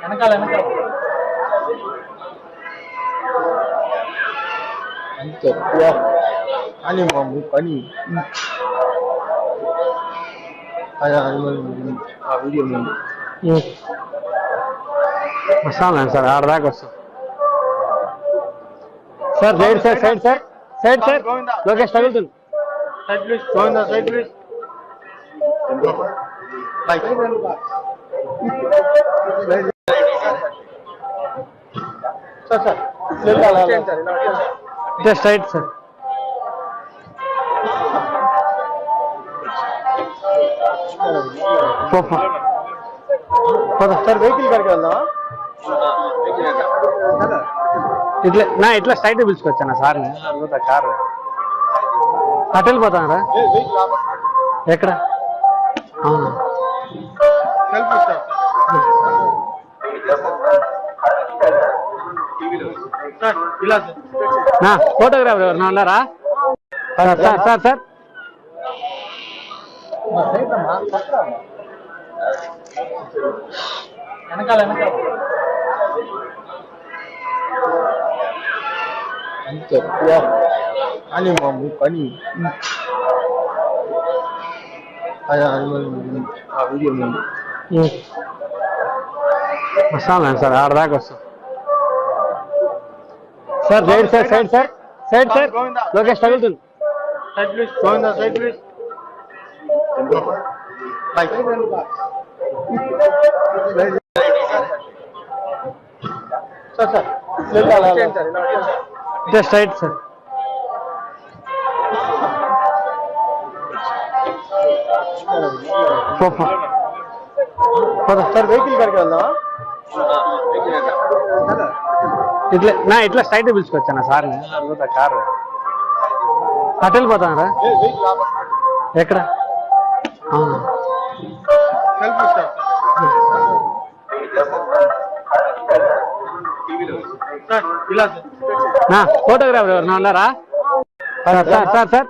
వెనకాల వెనకాల. అంతే. అని మాము పని. ఆ వీడియో మేము వస్తాను సార్ ఆడదాకా వస్తాం. Sir side sir side sir. Side sir. Lokesh తగులుతుంది. Govinda side please. Sir sir just right sir పో, పో. పద. సార్ వెహికల్ కాడికి వెళ్దామా ఇట్లా నా ఇట్లా స్ట్రైట్ పిలుచుకొచ్చాను సార్ని అడుగుతా కారు అటు వెళ్ళిపోతానరా వెహికల్ ఆపండి ఎక్కడ போட்டோகிராஃபர் வரணும் இல்லரா சார் சார் சார் எனக்கால எனக்கால. அந்த பனி వస్తాను సార్ ఆడదాకా వస్తాం sir side sir side sir side sir Lokesh తగులుతుంది side please Govinda side please bike sir sir just right sir పద. సార్ వెహికల్ కాడికి వెళ్దామా? ఇట్లా నా ఇట్లా స్ట్రైట్ పిలుచుకొచ్చాను అడుగుతా కారు. అటు వెళ్ళిపోతానరా ఎక్కడ? అవును. Sir sir. సార్ ఫోటోగ్రాఫర్ ఎవరు ఉన్నారా? Sir sir sir.